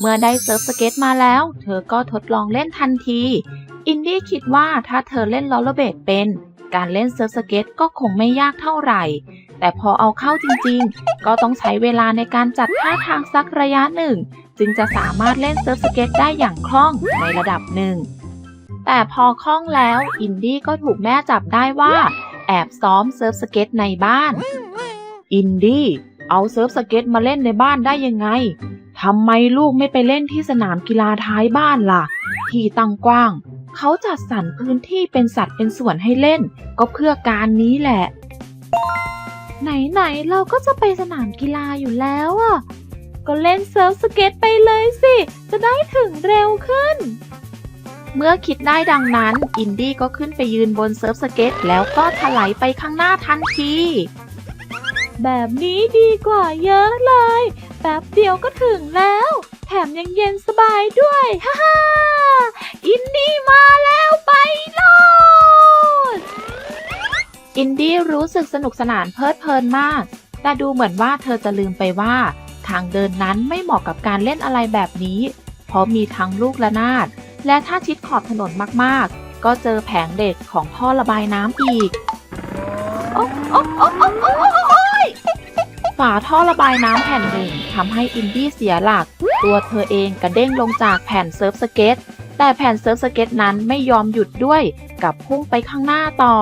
เมื่อได้เซิร์ฟสเก็ตมาแล้ว เธอก็ทดลองเล่นทันที อินดี้คิดว่าถ้าเธอเล่นลอลเลอร์เบดเป็น การเล่นเซิร์ฟสเก็ตก็คงไม่ยากเท่าไหร่ แต่พอเอาเข้าจริงๆ ก็ต้องใช้เวลาในการจัดท่าทางสักระยะหนึ่ง จึงจะสามารถเล่นเซิร์ฟสเก็ตได้อย่างคล่องในระดับหนึ่ง แต่พอคล่องแล้วอินดี้ก็ถูกแม่จับได้ว่า แอบซ้อมเซิร์ฟสเก็ตในบ้าน อินดี้ เอาเซิร์ฟสเก็ตมาเล่นในบ้านได้ยังไงทำไมลูกไม่ไปเล่นที่สนามกีฬาท้ายบ้านล่ะ ที่ตั้งกว้าง เขาจัดสรรพื้นที่เป็นสัดเป็นส่วนให้เล่น ก็เพื่อการนี้แหละ ไหนๆเราก็จะไปสนามกีฬาอยู่แล้วอะ ก็เล่นเซิร์ฟสเก็ตไปเลยสิ จะได้ถึงเร็วขึ้น เมื่อคิดได้ดังนั้น อินดี้ก็ขึ้นไปยืนบนเซิร์ฟสเก็ตแล้วก็ถลายไปข้างหน้าทันที แบบนี้ดีกว่าเยอะเลย แป๊บเดียวก็ถึงแล้ว แถมยังเย็นสบายด้วย ฮ่าฮ่าอินดี้มาแล้วไปโลด อินดี้รู้สึกสนุกสนานเพลิดเพลินมาก แต่ดูเหมือนว่าเธอจะลืมไปว่า ทางเดินนั้นไม่เหมาะกับการเล่นอะไรแบบนี้ เพราะมีทั้งลูกระนาด และถ้าชิดขอบถนนมากๆ ก็เจอแผงเหล็กของท่อระบายน้ำอีก โอ๊ะโอ๊ะโอ๊ะโอ๊ะ ฝาท่อระบายน้ำแผ่นหนึ่งทำให้อินดี้เสียหลัก ตัวเธอเองกระเด้งลงจากแผ่นเซิร์ฟสเก็ต แต่แผ่นเซิร์ฟสเก็ตนั้นไม่ยอมหยุดด้วยกลับพุ่งไปข้างหน้าต่อ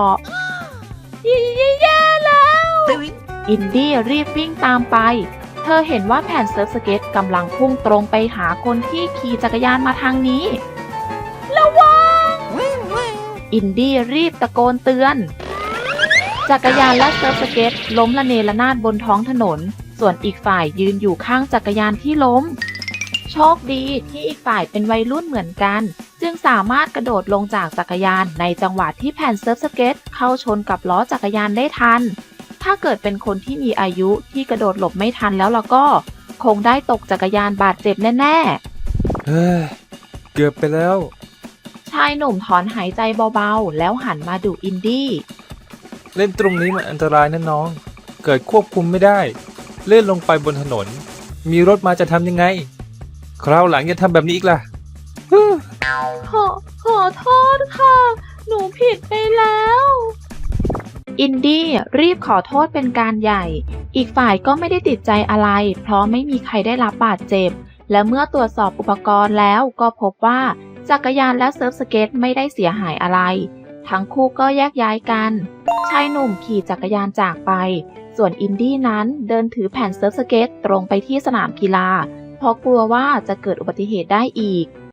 แย่แล้วอินดี้รีบวิ่งตามไป เธอเห็นว่าแผ่นเซิร์ฟสเก็ตกำลังพุ่งตรงไปหาคนที่ขี่จักรยานมาทางนี้ ระวัง อินดี้รีบตะโกนเตือน จักรยานและเซิร์ฟสเก็ตล้มละเนระนาดบนท้องถนน ส่วนอีกฝ่ายยืนอยู่ข้างจักรยานที่ล้ม โชคดีที่อีกฝ่ายเป็นวัยรุ่นเหมือนกัน จึงสามารถกระโดดลงจากจักรยานในจังหวะที่แผ่นเซิร์ฟสเก็ตเข้าชนกับล้อจักรยานได้ทัน ถ้าเกิดเป็นคนที่มีอายุที่กระโดดหลบไม่ทันแล้วล่ะก็ คงได้ตกจักรยานบาดเจ็บแน่เฮ้ยเกือบไปแล้วๆชายหนุ่มถอนหายใจเบาๆ แล้วหันมาดูอินดี้ เล่นตรงนี้มันอันตรายนะน้อง เกิดควบคุมไม่ได้ เลื่อนลงไปบนถนน มีรถมาจะทำยังไง คราวหลังอย่าทำแบบนี้อีกล่ะขอขอโทษค่ะ หนูผิดไปแล้ว อินดี้รีบขอโทษเป็นการใหญ่ อีกฝ่ายก็ไม่ได้ติดใจอะไร เพราะไม่มีใครได้รับบาดเจ็บ และเมื่อตรวจสอบอุปกรณ์แล้วก็พบว่าจักรยานและเซิร์ฟสเก็ตไม่ได้เสียหายอะไร ทั้งคู่ก็แยกย้ายกัน ชายหนุ่มขี่จักรยานจากไป ส่วนอินดี้นั้นเดินถือแผ่นเซิร์ฟสเก็ตตรงไปที่สนามกีฬา เพราะกลัวว่าจะเกิดอุบัติเหตุได้อีก